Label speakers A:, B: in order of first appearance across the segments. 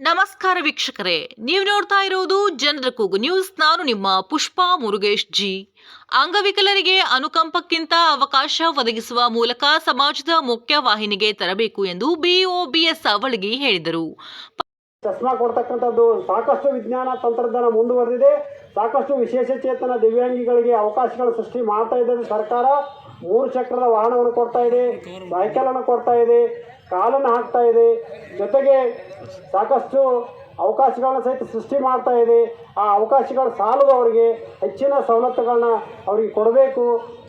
A: ನಮಸ್ಕಾರ ವೀಕ್ಷಕರೇ, ನೀವು ನೋಡ್ತಾ ಇರೋದು ಜನರ ಕೂಗು ನ್ಯೂಸ್. ನಾನು ನಿಮ್ಮ ಪುಷ್ಪಾ ಮುರುಗೇಶ್ ಜಿ. ಅಂಗವಿಕಲರಿಗೆ ಅನುಕಂಪಕ್ಕಿಂತ ಅವಕಾಶ ಒದಗಿಸುವ ಮೂಲಕ ಸಮಾಜದ ಮುಖ್ಯ ವಾಹಿನಿಗೆ ತರಬೇಕು ಎಂದು ಬಿಒಬಿಎಸ್ ಅವಳಿಗೆ ಹೇಳಿದರು.
B: ಚಸ್ಮಾ ಕೊಡ್ತಕ್ಕಂಥದ್ದು ಸಾಕಷ್ಟು ವಿಜ್ಞಾನ ತಂತ್ರಜ್ಞಾನ ಮುಂದುವರೆದಿದೆ. ಸಾಕಷ್ಟು ವಿಶೇಷ ಚೇತನ ದಿವ್ಯಾಂಗಿಗಳಿಗೆ ಅವಕಾಶಗಳ ಸೃಷ್ಟಿ ಮಾಡ್ತಾ ಇದ್ದಾರೆ ಸರ್ಕಾರ. ಮೂರು ಚಕ್ರದ ವಾಹನವನ್ನು ಕೊಡ್ತಾ ಇದೆ ಸೈಕಲನ್ನು ಕೊಡ್ತಾ ಇದೆ, ಕಾಲನ್ನು ಹಾಕ್ತಾ ಇದೆ. ಜೊತೆಗೆ ಸಾಕಷ್ಟು ಅವಕಾಶಗಳನ್ನ ಸಹಿತ ಸೃಷ್ಟಿ ಮಾಡ್ತಾ ಇದೆ. ಆ ಅವಕಾಶಗಳು ಸಾಲದು ಅವರಿಗೆ ಹೆಚ್ಚಿನ ಸವಲತ್ತುಗಳನ್ನ ಅವರಿಗೆ ಕೊಡಬೇಕು.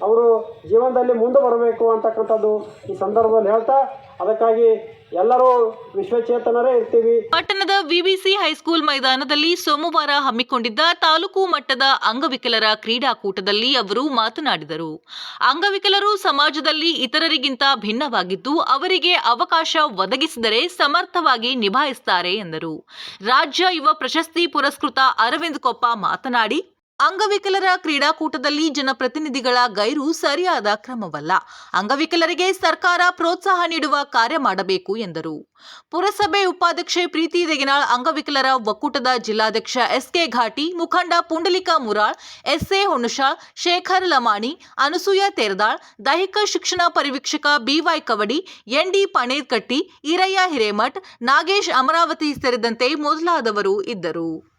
B: ಅವರು ಜೀವನದಲ್ಲಿ ಮುಂದೆ ಬರಬೇಕು ಅಂತಕ್ಕಂಥದ್ದು ಈ ಸಂದರ್ಭದಲ್ಲಿ ಹೇಳ್ತಾ ಅದಕ್ಕಾಗಿ ಎಲ್ಲರೂ ವಿಶ್ವಚೇತನರೇ ಇರ್ತೀವಿ.
A: ಪಟ್ಟಣದ ವಿಬಿಸಿ ಹೈಸ್ಕೂಲ್ ಮೈದಾನದಲ್ಲಿ ಸೋಮವಾರ ಹಮ್ಮಿಕೊಂಡಿದ್ದ ತಾಲೂಕು ಮಟ್ಟದ ಅಂಗವಿಕಲರ ಕ್ರೀಡಾಕೂಟದಲ್ಲಿ ಅವರು ಮಾತನಾಡಿದರು. ಅಂಗವಿಕಲರು ಸಮಾಜದಲ್ಲಿ ಇತರರಿಗಿಂತ ಭಿನ್ನವಾಗಿದ್ದು, ಅವರಿಗೆ ಅವಕಾಶ ಒದಗಿಸಿದರೆ ಸಮರ್ಥವಾಗಿ ನಿಭಾಯಿಸುತ್ತಾರೆ ಎಂದರು. ರಾಜ್ಯ ಯುವ ಪ್ರಶಸ್ತಿ ಪುರಸ್ಕೃತ ಅರವಿಂದ್ ಕೊಪ್ಪ ಮಾತನಾಡಿ ಅಂಗವಿಕಲರ ಕ್ರೀಡಾಕೂಟದಲ್ಲಿ ಜನಪ್ರತಿನಿಧಿಗಳ ಗೈರು ಸರಿಯಾದ ಕ್ರಮವಲ್ಲ. ಅಂಗವಿಕಲರಿಗೆ ಸರ್ಕಾರ ಪ್ರೋತ್ಸಾಹ ನೀಡುವ ಕಾರ್ಯ ಮಾಡಬೇಕು ಎಂದರು. ಪುರಸಭೆ ಉಪಾಧ್ಯಕ್ಷೆ ಪ್ರೀತಿ ದೇಗಿನಾಳ್, ಅಂಗವಿಕಲರ ಒಕ್ಕೂಟದ ಜಿಲ್ಲಾಧ್ಯಕ್ಷ ಎಸ್ಕೆ ಘಾಟಿ, ಮುಖಂಡ ಪುಂಡಲಿಕ ಮುರಾಳ್, ಎಸ್ಎ ಹುಣಶಾಳ್ ಶೇಖರ್ ಲಮಾಣಿ, ಅನಸೂಯ ತೇರದಾಳ್, ದೈಹಿಕ ಶಿಕ್ಷಣ ಪರಿವೀಕ್ಷಕ B Y Kavadi, N D Panerkatti, Erayya Hiremath, Nagesh Amaravati ಸೇರಿದಂತೆ ಮೊದಲಾದವರು ಇದ್ದರು.